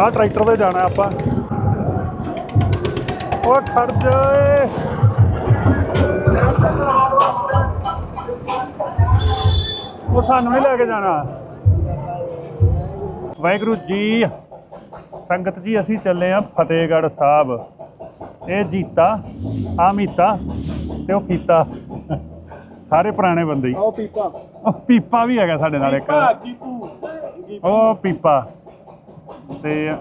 ਆਹ ਟਰੈਕਟਰ ਤੇ ਜਾਣਾ ਆਪਾਂ। ਉਹ ਖੜ ਜਾਏ ਉਹ ਸਾਨੂੰ ਹੀ ਲੈ ਕੇ ਜਾਣਾ। ਵਾਹਿਗੁਰੂ ਜੀ ਸੰਗਤ ਜੀ ਅਸੀਂ ਚੱਲੇ ਆ ਫਤਿਹਗੜ੍ਹ ਸਾਹਿਬ। ਇਹ ਜੀਤਾ ਆ ਮੀਤਾ ਤੇ ਉਹ ਕੀਤਾ ਸਾਰੇ ਪੁਰਾਣੇ ਬੰਦੇ ਹੀ। ਆਓ ਪੀਪਾ। ਉਹ ਪੀਪਾ ਵੀ ਹੈਗਾ ਸਾਡੇ ਨਾਲ ਇੱਕ। ਉਹ ਪੀਪਾ। ਤੇ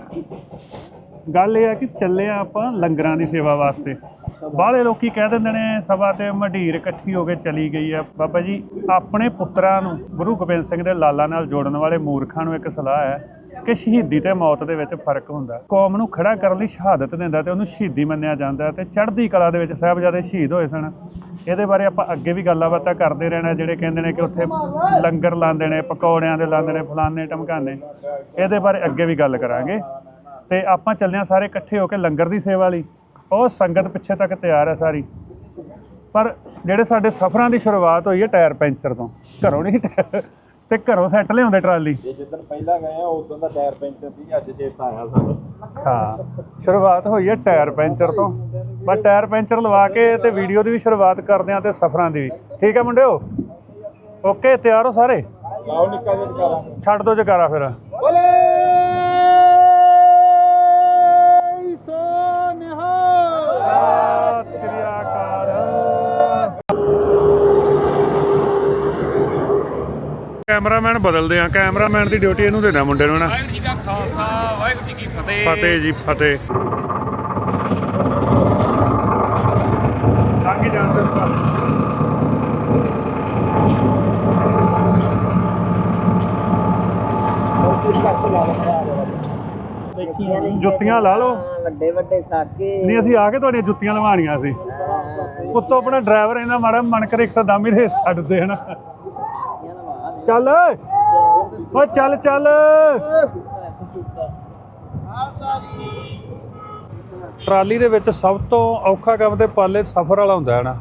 ਗੱਲ ਇਹ ਆ ਕਿ ਚੱਲੇ ਆ ਆਪਾਂ ਲੰਗਰਾਂ ਦੀ ਸੇਵਾ ਵਾਸਤੇ। ਬਾਹਲੇ ਲੋਕੀ ਕਹਿ ਦਿੰਦੇ ਨੇ, ਸਭਾ ਤੇ ਮੰਡੀਰ ਇਕੱਠੀ ਹੋ ਕੇ ਚਲੀ ਗਈ ਆ। ਬਾਬਾ ਜੀ, ਆਪਣੇ ਪੁੱਤਰਾਂ ਨੂੰ, ਗੁਰੂ ਗੋਬਿੰਦ ਸਿੰਘ ਦੇ ਲਾਲਾ ਨਾਲ ਜੋੜਨ ਵਾਲੇ ਮੂਰਖਾਂ ਨੂੰ ਇੱਕ ਸਲਾਹ ਹੈ ਕਿ ਸ਼ਹੀਦੀ ਤੇ ਮੌਤ ਦੇ ਵਿੱਚ ਫ਼ਰਕ ਹੁੰਦਾ। ਕੌਮ ਨੂੰ ਖੜਾ ਕਰਨ ਲਈ ਸ਼ਹਾਦਤ ਦਿੰਦਾ ਤੇ ਉਹਨੂੰ ਸ਼ਹੀਦੀ ਮੰਨਿਆ ਜਾਂਦਾ ਤੇ ਚੜ੍ਹਦੀ ਕਲਾ ਦੇ ਵਿੱਚ ਸਾਹਿਬਜ਼ਾਦੇ ਸ਼ਹੀਦ ਹੋਏ ਸਨ। ਇਹਦੇ ਬਾਰੇ ਆਪਾਂ ਅੱਗੇ ਵੀ ਗੱਲਾਂ ਬਾਤਾਂ ਕਰਦੇ ਰਹਿਣਾ ਜਿਹੜੇ ਕਹਿੰਦੇ ਨੇ ਕਿ ਉੱਥੇ ਲੰਗਰ ਲਾਉਂਦੇ ਨੇ ਪਕੌੜਿਆਂ ਦੇ ਲਾਉਂਦੇ ਨੇ ਫਲਾਣੇ ਟਮਕਾਨੇ ਇਹਦੇ ਬਾਰੇ ਅੱਗੇ ਵੀ ਗੱਲ ਕਰਾਂਗੇ। ਤੇ ਆਪਾਂ ਚੱਲੇ ਹਾਂ ਸਾਰੇ ਇਕੱਠੇ ਹੋ ਕੇ ਲੰਗਰ ਦੀ ਸੇਵਾ ਲਈ। ਉਹ ਸੰਗਤ ਪਿੱਛੇ ਤੱਕ ਤਿਆਰ ਹੈ ਸਾਰੀ। ਪਰ ਜਿਹੜੇ ਸਾਡੇ ਸਫ਼ਰਾਂ ਦੀ ਸ਼ੁਰੂਆਤ ਹੋਈ ਹੈ ਟਾਇਰ ਪੈਂਚਰ ਤੋਂ। ਘਰੋਂ ਨਹੀਂ ਤੇ ਘਰੋਂ ਸੈੱਟ ਲਿਆਉਂਦੇ ਟਰਾਲੀ। ਇਹ ਜਿੱਦਣ ਪਹਿਲਾਂ ਗਏ ਆ ਉਦੋਂ ਦਾ ਟਾਇਰ ਪੈਂਚਰ ਸੀ ਅੱਜ ਚੇਤਾ ਆਇਆ ਸਾਨੂੰ। ਹਾਂ ਸ਼ੁਰੂਆਤ ਹੋਈ ਹੈ ਟਾਇਰ ਪੈਂਚਰ ਤੋਂ। ਬਸ ਟਾਇਰ ਪੈਂਚਰ ਲਵਾ ਕੇ ਤੇ ਵੀਡੀਓ ਦੀ ਵੀ ਸ਼ੁਰੂਆਤ ਕਰਦੇ ਹਾਂ ਤੇ ਸਫ਼ਰਾਂ ਦੀ ਵੀ। ਠੀਕ ਹੈ ਮੁੰਡਿਓ? ਓਕੇ ਤਿਆਰ ਹੋ ਸਾਰੇ? ਲਾਓ ਨਿੱਕਾ ਜਿਹਾ ਜਕਾਰਾ ਛੱਡ ਦੋ ਜਗਾਰਾ ਫਿਰ। ਬੋਲੇ! ਸੋਨਿਹਾ ਸਤਿ ਸ੍ਰੀ ਅਕਾਲ। ਕੈਮਰਾਮੈਨ ਬਦਲਦੇ ਆ ਕੈਮਰਾਮੈਨ ਦੀ ਡਿਊਟੀ ਇਹਨੂੰ ਦੇਣਾ ਮੁੰਡੇ ਨੂੰ ਨਾ। ਵਾਹਿਗੁਰੂ ਜੀ ਕਾ ਖਾਲਸਾ ਵਾਹਿਗੁਰੂ ਜੀ ਕੀ ਫਤਿਹ। ਫਤਿਹ ਜੀ ਫਤਿਹ। ਜੁੱਤੀਆਂ ਲਾ ਲਓ। ਵੱਡੇ ਵੱਡੇ ਸਾਕੇ। ਨਹੀਂ ਅਸੀਂ ਆ ਕੇ ਤੁਹਾਡੀਆਂ ਜੁੱਤੀਆਂ ਲਵਾਉਣੀਆਂ ਸੀ। ਉੱਤੋਂ ਆਪਣਾ ਡਰਾਈਵਰ ਇਹਦਾ ਮਾੜਾ ਮਨ ਕਰੇ ਇੱਕਦਮ ਹੀ ਰੇਸ ਛੱਡਦੇ ਹਨ। ਚੱਲ ਓ ਚੱਲ ਚੱਲ। ਟਰਾਲੀ ਦੇ ਵਿੱਚ ਸਭ ਤੋਂ ਔਖਾ ਕੰਮ ਤੇ ਪਾਲੇ ਸਫ਼ਰ ਵਾਲਾ ਹੁੰਦਾ ਹੈ ਨਾ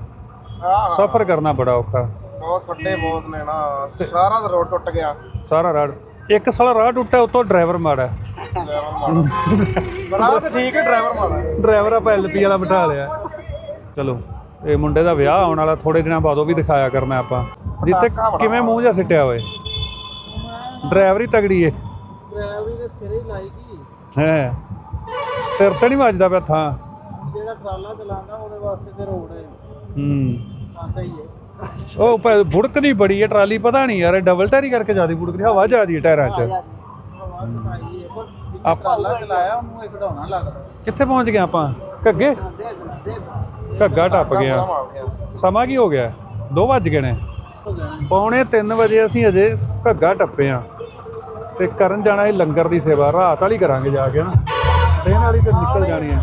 ਸਫ਼ਰ ਕਰਨਾ ਬੜਾ ਔਖਾ। ਬਹੁਤ ਵੱਡੇ ਬਹੁਤ ਨੇ ਨਾ। ਸਾਰਾ ਦਾ ਰੋਡ ਟੁੱਟ ਗਿਆ। ਸਾਰਾ ਰਾਹ ਇੱਕ ਸਾਲਾ ਰਾਹ ਟੁੱਟਿਆ ਉਤੋਂ ਡਰਾਈਵਰ ਮਾੜਾ। ਬਣਾ ਤਾਂ ਠੀਕ ਹੈ ਡਰਾਈਵਰ ਮਾੜਾ ਡਰਾਈਵਰ ਆਪਾਂ ਐਲਪੀ ਵਾਲਾ ਬਿਠਾ ਲਿਆ। ਚਲੋ ਇਹ ਮੁੰਡੇ ਦਾ ਵਿਆਹ ਆਉਣ ਵਾਲਾ ਥੋੜੇ ਦਿਨਾਂ ਬਾਅਦ ਉਹ ਵੀ ਦਿਖਾਇਆ ਕਰਨਾ ਆਪਾਂ। ਜਿੱਤੇ ਕਿਵੇਂ ਮੂੰਹ ਜਿਹਾ ਸਿੱਟਿਆ ਹੋਏ ਡਰਾਈਵਰੀ ਤਗੜੀ ਏ। ਡਰਾਈਵਰੀ ਦੇ ਸਿਰੇ ਹੀ ਲਾਈਗੀ ਹੈ। ਸਿਰ ਤੇ ਨਹੀਂ ਵੱਜਦਾ ਪਿਆ ਥਾਂ। ਜਿਹੜਾ ਟਰਾਲਾ ਚਲਾਉਂਦਾ ਉਹਦੇ ਵਾਸਤੇ ਤੇ ਰੋਡ ਹੈ ਹੂੰ। ਆਂਦਾ ਹੀ ਹੈ ਉਹ ਪ- ਬੁੜਕਦੀ ਬੜੀ ਹੈ ਟਰਾਲੀ ਪਤਾ ਨਹੀਂ ਯਾਰ ਇਹ ਡਬਲ ਟਾਇਰੀ ਕਰਕੇ ਜ਼ਿਆਦਾ ਬੁੜਕਦੀ ਹਵਾ ਜ਼ਿਆਦੀ ਹੈ ਟਾਇਰਾਂ 'ਚ। ਚਲਾਇਆ ਉਹਨੂੰ ਖਡਾਉਣਾ ਲੱਗਦਾ। ਕਿੱਥੇ ਪਹੁੰਚ ਗਏ ਆਪਾਂ? ਘੱਗੇ? ਘੱਗਾ ਟੱਪ ਗਿਆ। ਸਮਾਂ ਕੀ ਹੋ ਗਿਆ? 2 ਵੱਜ ਗਏ ਨੇ। ਪੌਣੇ 3 ਵਜੇ ਅਸੀਂ ਅਜੇ ਘੱਗਾ ਟੱਪੇ ਆ। ਤੇ ਕਰਨ ਜਾਣਾ ਇਹ ਲੰਗਰ ਦੀ ਸੇਵਾ। ਰਾਤ ਵਾਲੀ ਕਰਾਂਗੇ ਜਾ ਕੇ ਨਾ। ਦਿਨ ਵਾਲੀ ਤੇ ਨਿਕਲ ਜਾਣੀ ਆ।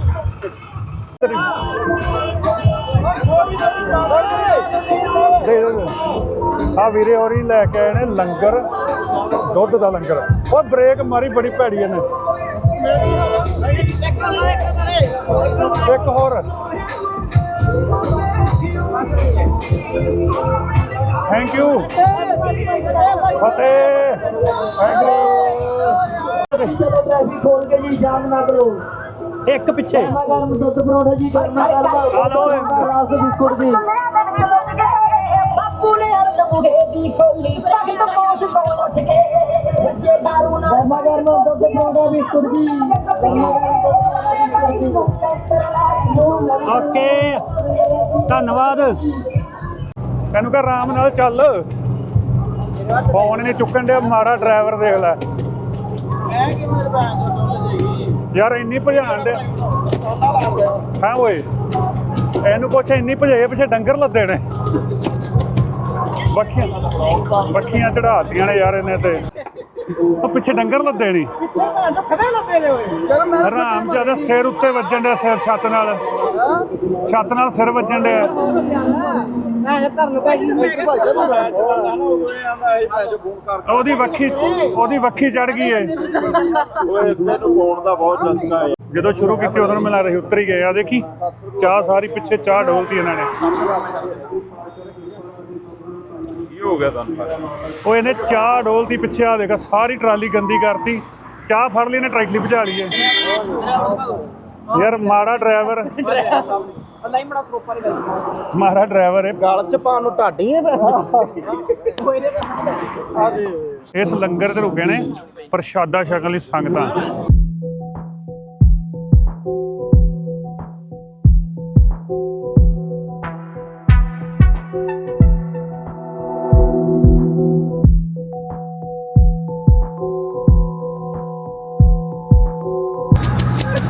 ਆ ਵੀਰੇ ਹੋਰੀ ਲੈ ਕੇ ਆਏ ਨੇ ਲੰਗਰ। ਦੁੱਧ ਦਾ ਲੰਗਰ। ਉਹ ਬ੍ਰੇਕ ਮਾਰੀ ਬੜੀ ਭੈੜੀ ਇਹਨੇ। ਇੱਕ ਹੋਰ। ਥੈਂਕ ਯੂ ਫਤਿਹ। ਥੈਂਕ ਯੂ ਖੋਲ ਕੇ ਜੀ ਜਾਮ ਨਾ ਕਰੋ ਇੱਕ ਪਿੱਛੇ। ਗਰਮ ਦੁੱਧ ਪਰੋਠੇ ਜੀ ਲਓ ਇਹ। ਰਸ ਬਿਸਕੁਟ ਜੀ ਬਾਪੂ ਨੇ ਅਰਦ ਮੁਗੇ ਦੀ ਖੋਲੀ ਪ੍ਰਗਟ ਮੋਸ਼ ਤੋਂ ਉੱਠ ਕੇ। ਜੇ ਦਾਰੂ ਨਾ ਗਰਮਾ ਗਰਮ ਦੁੱਧ ਓਕੇ, ਧੰਨਵਾਦ। ਤੈਨੂੰ ਕਹ ਆਰਾਮ ਨਾਲ ਚੱਲ। ਫੋਨ ਨਹੀਂ ਚੁੱਕਣ ਡਿਆ ਮਾਰਾ ਡਰਾਈਵਰ ਦੇਖ ਲੈ। ਮੈਂ ਕਿਵੇਂ ਰੁਪਏ ਯਾਰ ਇੰਨੀ ਭਜਾਣ ਦੇ ਹਾਂ ਓਏ, ਇਹਨੂੰ ਪੁੱਛ, ਇੰਨੀ ਭਜਾਏ ਪਿੱਛੇ ਡੰਗਰ ਲੱਦੇ ਨੇ। ਬੱਖੀਆਂ ਬੱਖੀਆਂ ਚੜਾਤੀਆਂ ਨੇ ਯਾਰ ਇਹਨੇ ਤੇ। ਉਹ ਪਿੱਛੇ ਡੰਗਰ ਲੱਦੇ ਨਹੀਂ। ਕਦੇ ਲੱਗੇ ਨੇ ਓਏ। ਜਦੋਂ ਮੈਂ ਆਰਾਮ ਜ਼ਿਆਦਾ ਸਿਰ ਉੱਤੇ ਵੱਜਣ ਡਿਆ ਸਿਰ ਛੱਤ ਨਾਲ। ਛੱਤ ਨਾਲ ਸਿਰ ਵੱਜਣ ਮੈਂ ਦਾ ਉਹਦੀ ਵੱਖੀ ਉਹਦੀ ਵੱਖੀ ਚੜ ਗਈ ਏ। ਓਏ ਤੈਨੂੰ ਪਾਉਣ ਦਾ ਬਹੁਤ ਚਸਕਾ ਹੈ ਜਦੋਂ ਸ਼ੁਰੂ ਕੀਤੀ ਉਦੋਂ ਲੱਗਦਾ ਸੀ ਉੱਤਰ ਹੀ ਗਏ। ਆ ਦੇਖੀ ਚਾਹ ਸਾਰੀ ਪਿੱਛੇ ਚਾਹ ਡੋਲਤੀ ਇਹਨਾਂ ਨੇ। ਹੋ ਗਿਆ ਤੁਹਾਨੂੰ? ਉਹ ਇਹਨੇ ਚਾਹ ਡੋਲਤੀ ਪਿੱਛੇ ਆ ਦੇਖਾ ਸਾਰੀ ਟਰਾਲੀ ਗੰਦੀ ਕਰਤੀ। ਚਾਹ ਫੜ ਲਈ ਨੇ ਟਰੈਕਟਰ ਭਜਾ ਲਈਏ ਯਾਰ ਮਾੜਾ ਡਰਾਈਵਰ। ਨਹੀਂ ਬੜਾ ਪ੍ਰੋਪਰ ਗੱਲ ਮਾੜਾ ਡਰਾਈਵਰ ਹੈ। ਗਲ ਚ ਪਾਣ ਨੂੰ ਢਾਡੀ ਹੈ ਇਸ ਲੰਗਰ ਤੇ ਰੁਕੇ ਨੇ ਪ੍ਰਸ਼ਾਦਾ ਛਕਣ ਲਈ ਸੰਗਤਾਂ।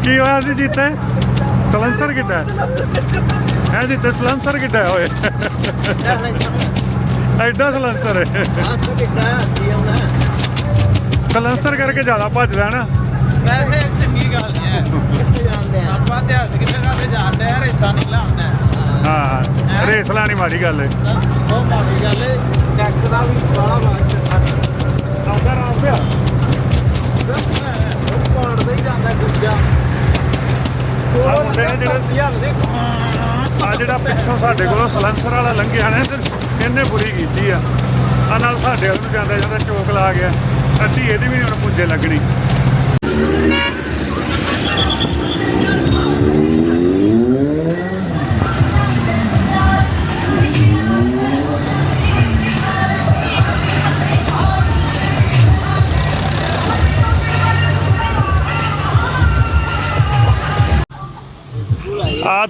ਕੀ ਹੋਇਆ ਸੀ ਜੀਤੇ ਸਲੈਂਸਰ ਕਿੱਦਾਂ ਹੈ? ਜੀਤੇ ਸਲੈਂਸਰ ਕਿੱਦਾਂ ਹੋਏ ਐਡਾ ਸਲੈਂਸਰ ਹੈ। ਸਲੈਂਸਰ ਕਰਕੇ ਜ਼ਿਆਦਾ ਭੱਜਦਾ ਨਾ। ਵੈਸੇ ਚੰਗੀ ਗੱਲ ਹੈ। ਆਪਾਂ ਤੇ ਹੱਸ ਕਿਤੇ ਕਰਦੇ ਜਾਂਦੇ ਆ ਰੇਸਾ ਨਹੀਂ ਲਾਉਂਦਾ। ਹਾਂ ਰੇਸ ਲਾਣੀ ਮਾੜੀ ਗੱਲ ਹੈ। ਉਹ ਮਾੜੀ ਗੱਲ ਹੈ। ਟੈਕਸ ਦਾ ਵੀ ਬੜਾ ਬਾਤ ਆਉਂਦਾ ਰਾਮ ਪਿਆ। ਉਹ ਪਾੜਦਾ ਹੀ ਜਾਂਦਾ ਗੁੱਜਾ ਆਹ ਮੁੰਡੇ ਜਿਹੜੇ ਆ ਜਿਹੜਾ ਪਿੱਛੋਂ ਸਾਡੇ ਕੋਲੋਂ ਸਲੈਂਸਰ ਵਾਲਾ ਲੰਘਿਆ ਨੇ, ਤੇ ਇਹਨੇ ਬੁਰੀ ਕੀਤੀ ਆ। ਆ ਨਾਲ ਸਾਡੇ ਵੱਲ ਨੂੰ ਜਾਂਦਾ ਜਾਂਦਾ ਚੋਕ ਲਾ ਗਿਆ। ਅੱਧੀ ਇਹਦੀ ਵੀ ਹੁਣ ਪੁੱਜੇ ਲੱਗਣੀ।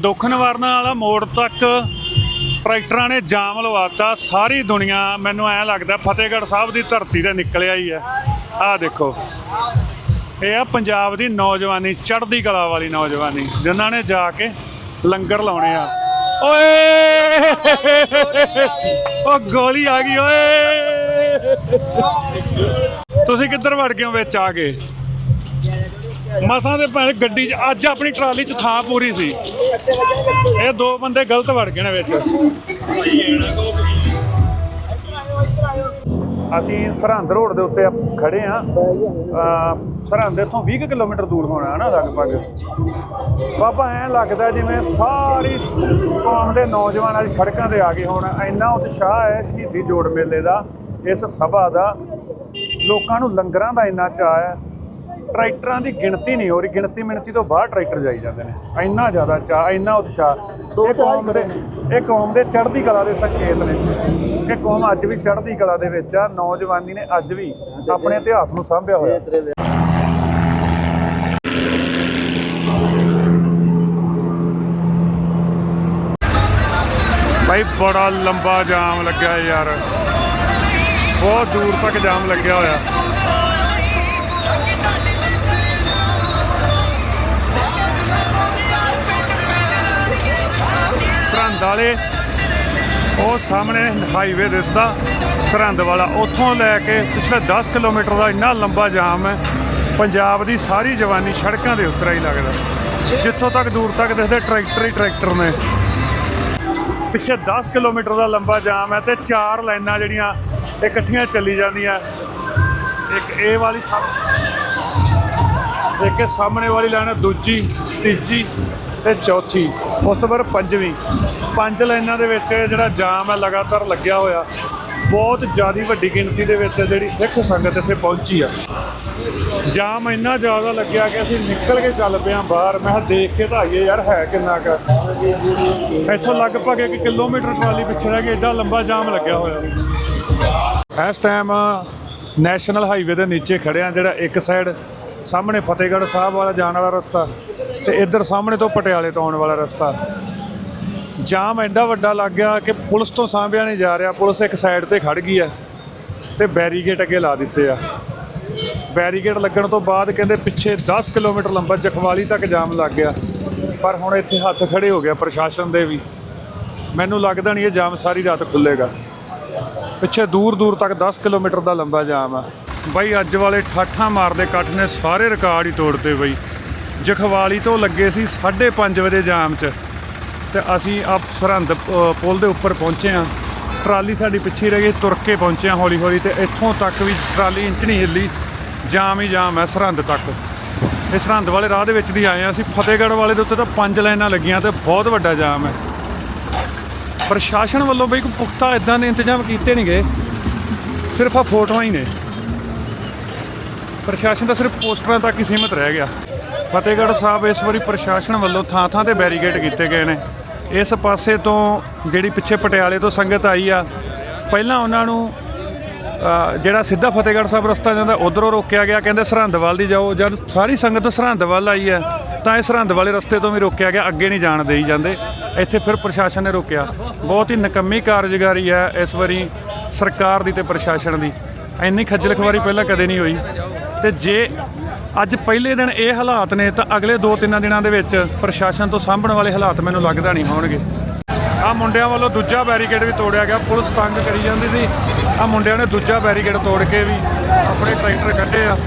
ਦੁੱਖ ਨਿਵਾਰਨ ਵਾਲਾ ਮੋੜ ਤੱਕ ਟਰੈਕਟਰਾਂ ਨੇ ਜਾਮ ਲਵਾਤਾ। ਸਾਰੀ ਦੁਨੀਆ ਮੈਨੂੰ ਐ ਲੱਗਦਾ ਫਤਿਹਗੜ੍ਹ ਸਾਹਿਬ ਦੀ ਧਰਤੀ ਤੇ ਨਿਕਲਿਆ ਹੀ ਹੈ। ਆਹ ਦੇਖੋ। ਇਹ ਆ ਪੰਜਾਬ ਦੀ ਨੌਜਵਾਨੀ, ਚੜ੍ਹਦੀ ਕਲਾ ਵਾਲੀ ਨੌਜਵਾਨੀ, ਜਿਨ੍ਹਾਂ ਨੇ ਜਾ ਕੇ ਲੰਗਰ ਲਾਉਣੇ ਆ। ਓਏ! ਉਹ ਗੋਲੀ ਆ ਗਈ, ਓਏ! ਤੁਸੀਂ ਕਿੱਧਰ ਵੜ ਗਏ ਵਿੱਚ ਆ ਕੇ? ਮਸਾਂ ਦੇ ਭਾਵੇਂ ਗੱਡੀ 'ਚ, ਅੱਜ ਆਪਣੀ ਟਰਾਲੀ 'ਚ ਥਾਂ ਪੂਰੀ ਸੀ। ਇਹ ਦੋ ਬੰਦੇ ਗਲਤ ਵੜ ਗਏ ਨੇ ਵਿੱਚ। ਅਸੀਂ ਸਰਹੰਦ ਰੋਡ ਦੇ ਉੱਤੇ ਖੜੇ ਆ। ਸਰਹੰਦ ਇੱਥੋਂ 20 ਕੁ ਕਿਲੋਮੀਟਰ ਦੂਰ ਹੋਣਾ ਹੈ ਨਾ ਲਗਭਗ। ਬਾਬਾ, ਐਂ ਲੱਗਦਾ ਜਿਵੇਂ ਸਾਰੀ ਕੌਮ ਦੇ ਨੌਜਵਾਨ ਅੱਜ ਸੜਕਾਂ ਤੇ ਆ ਗਏ ਹੋਣ। ਇੰਨਾ ਉਤਸ਼ਾਹ ਹੈ ਸ਼ਹੀਦੀ ਜੋੜ ਮੇਲੇ ਦਾ, ਇਸ ਸਭਾ ਦਾ। ਲੋਕਾਂ ਨੂੰ ਲੰਗਰਾਂ ਦਾ ਇੰਨਾ ਚਾਅ ਹੈ। ਟਰੈਕਟਰਾਂ ਦੀ ਗਿਣਤੀ ਨਹੀਂ ਹੋ ਰਹੀ ਗਿਣਤੀ ਮਿਣਤੀ ਤੋਂ ਬਾਹਰ ਟਰੈਕਟਰ ਜਾਈ ਜਾਂਦੇ ਨੇ। ਇੰਨਾ ਜ਼ਿਆਦਾ ਚਾਅ ਇੰਨਾ ਉਤਸ਼ਾਹ। ਇਹ ਕੌਮ ਦੇ। ਇਹ ਕੌਮ ਦੇ ਚੜ੍ਹਦੀ ਕਲਾ ਦੇ ਸੰਕੇਤ ਨੇ। ਇਹ ਕੌਮ ਅੱਜ ਵੀ ਚੜ੍ਹਦੀ ਕਲਾ ਦੇ ਵਿੱਚ ਆ। ਨੌਜਵਾਨੀ ਨੇ ਅੱਜ ਵੀ ਆਪਣੇ ਇਤਿਹਾਸ ਨੂੰ ਸਾਂਭਿਆ ਹੋਇਆ। ਭਾਈ ਬੜਾ ਲੰਬਾ ਜਾਮ ਲੱਗਿਆ ਯਾਰ। ਬਹੁਤ ਦੂਰ ਤੱਕ ਜਾਮ ਲੱਗਿਆ ਹੋਇਆ। ਸਰਹੰਦ ਵਾਲੇ। ਉਹ ਸਾਹਮਣੇ ਹਾਈਵੇ ਦਿਸਦਾ ਸਰਹੰਦ ਵਾਲਾ। ਉੱਥੋਂ ਲੈ ਕੇ ਪਿਛਲੇ 10 ਕਿਲੋਮੀਟਰ ਦਾ ਇੰਨਾ ਲੰਬਾ ਜਾਮ ਹੈ, ਪੰਜਾਬ ਦੀ ਸਾਰੀ ਜਵਾਨੀ ਸੜਕਾਂ ਦੇ ਉੱਤਰਾ ਹੀ ਲੱਗਦਾ। ਜਿੱਥੋਂ ਤੱਕ ਦੂਰ ਤੱਕ ਦਿਸਦੇ ਟਰੈਕਟਰ ਹੀ ਟਰੈਕਟਰ ਨੇ। ਪਿੱਛੇ 10 ਕਿਲੋਮੀਟਰ ਦਾ ਲੰਬਾ ਜਾਮ ਹੈ ਤੇ ਚਾਰ ਲਾਈਨਾਂ ਜਿਹੜੀਆਂ ਇਕੱਠੀਆਂ ਚੱਲੀ ਜਾਂਦੀਆਂ। ਇੱਕ ਇਹ ਵਾਲੀ ਸਾ- ਇੱਕ ਸਾਹਮਣੇ ਵਾਲੀ ਲਾਈਨ ਦੂਜੀ, ਤੀਜੀ ਤੇ ਚੌਥੀ। ਉਸ ਤੋਂ ਬਾਅਦ ਪੰਜਵੀਂ। ਪੰਜ ਲਾਈਨਾਂ ਦੇ ਵਿੱਚ ਜਿਹੜਾ ਜਾਮ ਹੈ, ਲਗਾਤਾਰ ਲੱਗਿਆ ਹੋਇਆ। ਬਹੁਤ ਜ਼ਿਆਦਾ ਵੱਡੀ ਗਿਣਤੀ ਦੇ ਵਿੱਚ ਜਿਹੜੀ ਸਿੱਖ ਸੰਗਤ ਇੱਥੇ ਪਹੁੰਚੀ ਆ। ਜਾਮ ਇੰਨਾ ਜ਼ਿਆਦਾ ਲੱਗਿਆ ਕਿ ਅਸੀਂ ਨਿਕਲ ਕੇ ਚੱਲ ਪਏ ਹਾਂ ਬਾਹਰ। ਮੈਂ ਕਿਹਾ, ਦੇਖ ਕੇ ਤਾਂ ਆਈਏ ਯਾਰ, ਹੈ ਕਿੰਨਾ ਕੁ। ਇੱਥੋਂ ਲਗਭਗ 1 ਕਿਲੋਮੀਟਰ ਟਰਾਲੀ ਪਿੱਛੇ ਰਹਿ ਕੇ ਐਡਾ ਲੰਬਾ ਜਾਮ ਲੱਗਿਆ ਹੋਇਆ। ਇਸ ਟਾਈਮ ਨੈਸ਼ਨਲ ਹਾਈਵੇ ਦੇ ਨੀਚੇ ਖੜੇ ਆ ਜਿਹੜਾ ਇੱਕ ਸਾਈਡ ਸਾਹਮਣੇ ਫਤਿਹਗੜ੍ਹ ਸਾਹਿਬ ਵਾਲਾ ਜਾਣ ਵਾਲਾ ਰਸਤਾ। ਤੇ ਇੱਧਰ ਸਾਹਮਣੇ ਤੋਂ ਪਟਿਆਲੇ ਤੋਂ ਆਉਣ ਵਾਲਾ ਰਸਤਾ। ਜਾਮ ਐਡਾ ਵੱਡਾ ਲੱਗ ਗਿਆ ਕਿ ਪੁਲਿਸ ਤੋਂ ਸਾਂਭਿਆ ਨਹੀਂ ਜਾ ਰਿਹਾ। ਪੁਲਿਸ ਇੱਕ ਸਾਈਡ ਤੇ ਖੜ ਗਈ ਆ ਤੇ ਬੈਰੀਗੇਟ ਅੱਗੇ ਲਾ ਦਿੱਤੇ ਆ। ਬੈਰੀਗੇਡ ਲੱਗਣ ਤੋਂ ਬਾਅਦ ਕਹਿੰਦੇ ਪਿੱਛੇ 10 ਕਿਲੋਮੀਟਰ ਲੰਬਾ ਜਖਵਾਲੀ ਤੱਕ ਜਾਮ ਲੱਗ ਗਿਆ। ਪਰ ਹੁਣ ਇੱਥੇ ਹੱਥ ਖੜੇ ਹੋ ਗਿਆ ਪ੍ਰਸ਼ਾਸਨ ਦੇ ਵੀ। ਮੈਨੂੰ ਲੱਗਦਾ ਨਹੀਂ ਇਹ ਜਾਮ ਸਾਰੀ ਰਾਤ ਖੁੱਲੇਗਾ ਪਿੱਛੇ ਦੂਰ ਦੂਰ ਤੱਕ 10 ਕਿਲੋਮੀਟਰ ਦਾ ਲੰਬਾ ਜਾਮ ਆ। ਬਾਈ ਅੱਜ ਵਾਲੇ ਠਾਠਾਂ ਮਾਰਦੇ ਇਕੱਠ ਨੇ ਸਾਰੇ ਰਿਕਾਰਡ ਹੀ ਤੋੜਤੇ ਬਾਈ। ਜਖਵਾਲੀ ਤੋਂ ਲੱਗੇ ਸੀ 5:30 ਵਜੇ ਜਾਮ 'ਚ ਤੇ ਅਸੀਂ ਆਪ ਸਰਹੰਦ ਪੁਲ ਦੇ ਉੱਪਰ ਪਹੁੰਚੇ ਆ ਟਰਾਲੀ ਸਾਡੀ ਪਿੱਛੇ ਰਹਿ ਗਈ, ਤੁਰ ਕੇ ਪਹੁੰਚੇ ਹਾਂ ਹੌਲੀ ਹੌਲੀ ਤੇ ਇੱਥੋਂ ਤੱਕ ਵੀ ਟਰਾਲੀ ਇੰਚ ਨਹੀਂ ਹਿੱਲੀ, ਜਾਮ ਹੀ ਜਾਮ ਹੈ ਸਰਹੰਦ ਤੱਕ। ਇਹ ਸਰਹੰਦ ਵਾਲੇ ਰਾਹ ਦੇ ਵਿੱਚ ਦੀ ਆਏ ਆ ਅਸੀਂ, ਫਤਿਹਗੜ੍ਹ ਵਾਲੇ ਦੇ ਉੱਤੇ ਤਾਂ ਪੰਜ ਲਾਈਨਾਂ ਲੱਗੀਆਂ ਤੇ ਬਹੁਤ ਵੱਡਾ ਜਾਮ ਹੈ। ਪ੍ਰਸ਼ਾਸਨ ਵੱਲੋਂ ਬਈ ਕੋਈ ਪੁਖਤਾ ਇਦਾਂ ਦੇ ਇੰਤਜ਼ਾਮ ਕੀਤੇ ਨਹੀਂ ਗਏ, ਸਿਰਫ ਆ ਫੋਟੋਆਂ ਹੀ ਨੇ। ਪ੍ਰਸ਼ਾਸਨ ਤਾਂ ਸਿਰਫ ਪੋਸਟਰਾਂ ਤੱਕ ਹੀ ਸੀਮਿਤ ਰਹਿ ਗਿਆ। ਫਤਿਹਗੜ੍ਹ ਸਾਹਿਬ ਇਸ ਵਾਰੀ ਪ੍ਰਸ਼ਾਸਨ ਵੱਲੋਂ ਥਾਂ ਥਾਂ ਤੇ ਬੈਰੀਕੇਡ ਕੀਤੇ ਗਏ ਨੇ। ਇਸ ਪਾਸੇ ਤੋਂ ਜਿਹੜੀ ਪਿੱਛੇ ਪਟਿਆਲੇ ਤੋਂ ਸੰਗਤ ਆਈ ਆ, ਪਹਿਲਾਂ ਉਹਨਾਂ ਨੂੰ ਜਿਹੜਾ ਸਿੱਧਾ ਫਤਿਹਗੜ੍ਹ ਸਾਹਿਬ ਰਸਤਾ ਜਾਂਦਾ, ਉਧਰੋਂ ਰੋਕਿਆ ਗਿਆ, ਕਹਿੰਦੇ ਸਰਹੰਦ ਵੱਲ ਦੀ ਜਾਓ, ਜਦ ਸਾਰੀ ਸੰਗਤ ਸਰਹੰਦ ਵੱਲ ਆਈ ਹੈ ਤਾਂ ਇਹ ਸਰਹੰਦ ਵਾਲੇ ਰਸਤੇ ਤੋਂ ਵੀ ਰੋਕਿਆ ਗਿਆ, ਅੱਗੇ ਨਹੀਂ ਜਾਣ ਦੇਈ ਜਾਂਦੇ। ਇੱਥੇ ਫਿਰ ਪ੍ਰਸ਼ਾਸਨ ਨੇ ਰੋਕਿਆ। ਬਹੁਤ ਹੀ ਨਕੰਮੀ ਕਾਰਜਕਾਰੀ ਹੈ ਇਸ ਵਾਰੀ ਸਰਕਾਰ ਦੀ ਤੇ ਪ੍ਰਸ਼ਾਸਨ ਦੀ। ਇੰਨੀ ਖੱਜਲ ਖਵਾਰੀ ਪਹਿਲਾਂ ਕਦੇ ਨਹੀਂ ਹੋਈ। ਤੇ ਜੇ ਅੱਜ ਪਹਿਲੇ ਦਿਨ ਇਹ ਹਾਲਾਤ ਨੇ ਤਾਂ ਅਗਲੇ 2-3 ਦਿਨਾਂ ਦੇ ਵਿੱਚ ਪ੍ਰਸ਼ਾਸਨ ਤੋਂ ਸਾਂਭਣ ਵਾਲੇ ਹਾਲਾਤ ਮੈਨੂੰ ਲੱਗਦਾ ਨਹੀਂ ਹੋਣਗੇ। ਆ ਮੁੰਡਿਆਂ ਵੱਲੋਂ ਦੂਜਾ ਬੈਰੀਕੇਡ ਵੀ ਤੋੜਿਆ ਗਿਆ। ਪੁਲਿਸ ਤੰਗ ਕਰੀ ਜਾਂਦੀ ਸੀ। ਆ ਮੁੰਡਿਆਂ ਨੇ ਦੂਜਾ ਬੈਰੀਕੇਡ ਤੋੜ ਕੇ ਵੀ ਆਪਣੇ ਟਰੈਕਟਰ ਕੱਢੇ ਆ।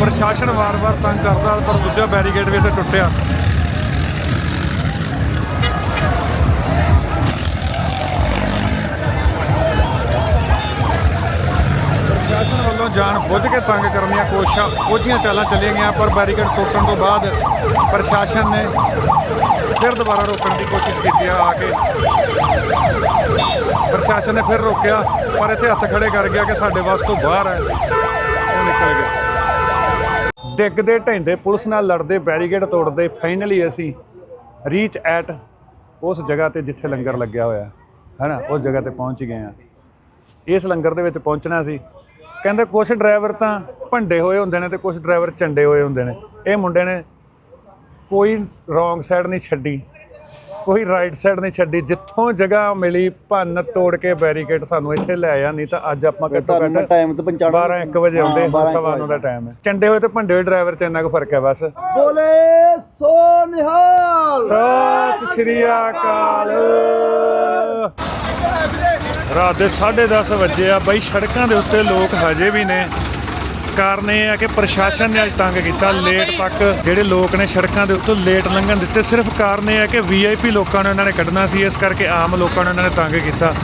ਪ੍ਰਸ਼ਾਸਨ ਵਾਰ-ਵਾਰ ਤੰਗ ਕਰਦਾ, ਪਰ ਦੂਜਾ ਬੈਰੀਕੇਡ ਵੀ ਇੱਥੇ ਟੁੱਟਿਆ। ਜਾਣ ਬੁੱਝ ਕੇ ਤੰਗ ਕਰਨ ਦੀਆਂ ਕੋਸ਼ਿਸ਼ਾਂ ਕੋਝੀਆਂ ਚਾਲਾਂ ਚੱਲੀਆਂ ਗਈਆਂ, ਪਰ ਬੈਰੀਕੇਡ ਟੁੱਟਣ ਤੋਂ ਬਾਅਦ ਪ੍ਰਸ਼ਾਸਨ ਨੇ ਫਿਰ ਦੁਬਾਰਾ ਰੋਕਣ ਦੀ ਕੋਸ਼ਿਸ਼ ਕੀਤੀ ਆ ਆ ਕੇ ਪ੍ਰਸ਼ਾਸਨ ਨੇ ਫਿਰ ਰੋਕਿਆ, ਪਰ ਇੱਥੇ ਹੱਥ ਖੜੇ ਕਰ ਗਿਆ ਕਿ ਸਾਡੇ ਵੱਸ ਤੋਂ ਬਾਹਰ ਹੈ ਉਹ ਨਿਕਲ ਗਿਆ। ਡਿੱਗਦੇ ਢੈਂਦੇ ਪੁਲਿਸ ਨਾਲ ਲੜਦੇ, ਬੈਰੀਕੇਡ ਤੋੜਦੇ ਫਾਈਨਲੀ ਅਸੀਂ ਰੀਚ ਐਟ ਉਸ ਜਗ੍ਹਾ ਤੇ ਜਿੱਥੇ ਲੰਗਰ ਲੱਗਿਆ ਹੋਇਆ ਹੈ ਨਾ ਉਸ ਜਗ੍ਹਾ ਤੇ ਪਹੁੰਚ ਗਏ ਆ। ਇਸ ਲੰਗਰ ਦੇ ਵਿੱਚ ਪਹੁੰਚਣਾ ਸੀ। ਕਹਿੰਦੇ ਕੁਝ ਡਰਾਈਵਰ ਤਾਂ ਭੰਡੇ ਹੋਏ ਹੁੰਦੇ ਨੇ ਤੇ ਕੁਝ ਡਰਾਈਵਰ ਚੰਡੇ ਹੋਏ ਹੁੰਦੇ ਨੇ। ਇਹ ਮੁੰਡੇ ਨੇ ਕੋਈ ਰੋਂਗ ਸਾਈਡ ਨਹੀਂ ਛੱਡੀ। ਕੋਈ ਰਾਈਟ ਸਾਈਡ ਨਹੀਂ ਛੱਡੀ। ਜਿੱਥੋਂ ਜਗ੍ਹਾ ਮਿਲੀ ਭੰਨ ਤੋੜ ਕੇ ਬੈਰੀਕੇਡ ਸਾਨੂੰ ਇੱਥੇ ਲੈ ਆ ਨਹੀਂ ਤਾਂ ਅੱਜ ਆਪਾਂ ਘੱਟੋ ਘੱਟ ਟਾਈਮ ਤੇ ਪਹੁੰਚਾਉਣਾ 12 1 ਵਜੇ ਆਉਂਦੇ ਹਾਂ, 12 ਸਵਾ ਨੌ ਦਾ ਟਾਈਮ ਹੈ। ਚੰਡੇ ਹੋਏ ਤੇ ਭੰਡੇ ਹੋਏ ਡਰਾਈਵਰ ਚ ਇੰਨਾ ਕੁ ਫ਼ਰਕ ਹੈ ਬਸ। ਬੋਲੇ ਸੋ ਨਿਹਾਲ। ਸਤਿ ਸ਼੍ਰੀ ਅਕਾਲ। ਰਾਤ ਦੇ 10:30 ਵਜੇ ਆ। ਬਈ ਸੜਕਾਂ ਦੇ ਉੱਤੇ ਲੋਕ ਹਜੇ ਵੀ ਨੇ। ਕਾਰਨ ਇਹ ਆ ਕਿ ਪ੍ਰਸ਼ਾਸਨ ਨੇ ਅੱਜ ਤੰਗ ਕੀਤਾ। ਲੇਟ ਤੱਕ ਜਿਹੜੇ ਲੋਕ ਨੇ ਸੜਕਾਂ ਦੇ ਉੱਤੋਂ ਲੇਟ ਲੰਘਣ ਦਿੱਤੇ। ਸਿਰਫ ਕਾਰਨ ਇਹ ਆ ਕਿ ਵੀਆਈਪੀ ਲੋਕਾਂ ਨੂੰ ਇਹਨਾਂ ਨੇ ਕੱਢਣਾ ਸੀ। ਇਸ ਕਰਕੇ ਆਮ ਲੋਕਾਂ ਨੂੰ ਇਹਨਾਂ ਨੇ ਤੰਗ ਕੀਤਾ।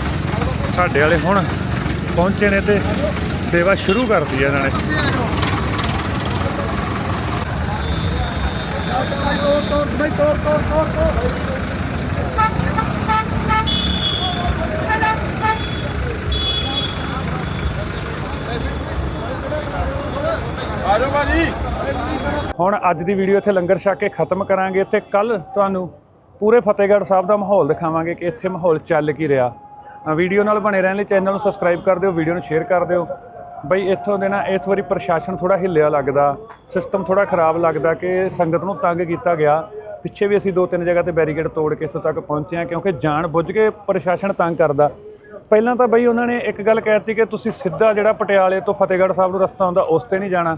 ਸਾਡੇ ਵਾਲੇ ਹੁਣ ਪਹੁੰਚੇ ਨੇ ਤੇ ਸੇਵਾ ਸ਼ੁਰੂ ਕਰਤੀ ਹੈ ਇਹਨਾਂ ਨੇ। ਆਜੋ ਭਾਜੀ। ਹੁਣ ਅੱਜ ਦੀ ਵੀਡੀਓ ਇੱਥੇ ਲੰਗਰ ਛਕ ਕੇ ਖਤਮ ਕਰਾਂਗੇ। ਤੇ ਕੱਲ ਤੁਹਾਨੂੰ ਪੂਰੇ ਫਤਿਹਗੜ੍ਹ ਸਾਹਿਬ ਦਾ ਮਾਹੌਲ ਦਿਖਾਵਾਂਗੇ ਕਿ ਇੱਥੇ ਮਾਹੌਲ ਚੱਲ ਕੀ ਰਿਹਾ। ਵੀਡੀਓ ਨਾਲ ਬਣੇ ਰਹਿਣ ਲਈ ਚੈਨਲ ਨੂੰ ਸਬਸਕ੍ਰਾਈਬ ਕਰ ਦਿਓ, ਵੀਡੀਓ ਨੂੰ ਸ਼ੇਅਰ ਕਰ ਦਿਓ। ਬਈ, ਇੱਥੋਂ ਦੇ ਨਾ ਇਸ ਵਾਰੀ ਪ੍ਰਸ਼ਾਸਨ ਥੋੜਾ ਹਿੱਲਿਆ ਲੱਗਦਾ, ਸਿਸਟਮ ਥੋੜਾ ਖਰਾਬ ਲੱਗਦਾ ਕਿ ਸੰਗਤ ਨੂੰ ਤੰਗ ਕੀਤਾ ਗਿਆ। ਪਿੱਛੇ ਵੀ ਅਸੀਂ ਦੋ ਤਿੰਨ ਜਗ੍ਹਾ ਤੇ ਬੈਰੀਕੇਡ ਤੋੜ ਕੇ ਇੱਥੋਂ ਤੱਕ ਪਹੁੰਚੇ ਹਾਂ ਕਿਉਂਕਿ ਜਾਣ ਬੁੱਝ ਕੇ ਪ੍ਰਸ਼ਾਸਨ ਤੰਗ ਕਰਦਾ। ਪਹਿਲਾਂ ਤਾਂ ਬਈ ਉਹਨਾਂ ਨੇ ਇੱਕ ਗੱਲ ਕਹਿਤੀ ਕਿ ਤੁਸੀਂ ਸਿੱਧਾ ਜਿਹੜਾ ਪਟਿਆਲੇ ਤੋਂ ਫਤਿਹਗੜ੍ਹ ਸਾਹਿਬ ਨੂੰ ਰਸਤਾ ਹੁੰਦਾ ਉਸ ਤੇ ਨਹੀਂ ਜਾਣਾ।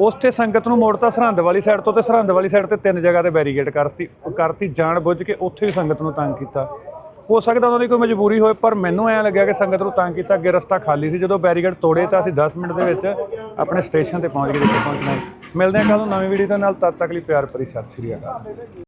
ਉਸ ਤੇ ਸੰਗਤ ਨੂੰ ਮੋੜਤਾ ਸਰਹੰਦ ਵਾਲੀ ਸਾਈਡ ਤੋਂ ਤੇ ਸਰਹੰਦ ਵਾਲੀ ਸਾਈਡ ਤੇ ਤਿੰਨ ਜਗ੍ਹਾ ਤੇ ਬੈਰੀਕੇਡ ਕਰਤੀ ਕਰਤੀ ਜਾਣ ਬੁੱਝ ਕੇ ਉੱਥੇ ਵੀ ਸੰਗਤ ਨੂੰ ਤੰਗ ਕੀਤਾ। ਹੋ ਸਕਦਾ ਉਹਨਾਂ ਦੀ ਕੋਈ ਮਜਬੂਰੀ ਹੋਏ ਪਰ ਮੈਨੂੰ ਐਂ ਲੱਗਿਆ ਕਿ ਸੰਗਤ ਨੂੰ ਤੰਗ ਕੀਤਾ, ਅੱਗੇ ਰਸਤਾ ਖਾਲੀ ਸੀ। ਜਦੋਂ ਬੈਰੀਕੇਡ ਤੋੜੇ ਤਾਂ ਅਸੀਂ 10 ਮਿੰਟ ਦੇ ਵਿੱਚ ਆਪਣੇ ਸਟੇਸ਼ਨ ਤੇ ਪਹੁੰਚ ਗਏ, ਜਿੱਥੇ ਪਹੁੰਚਣਾ ਸੀ। ਮਿਲਦੇ ਹਾਂ ਕੱਲ ਨੂੰ ਨਵੀਂ ਵੀਡੀਓ ਦੇ ਨਾਲ, ਤਦ ਤੱਕ ਲਈ ਪਿਆਰ ਭਰੀ ਸਤਿ ਸ਼੍ਰੀ ਅਕਾਲ।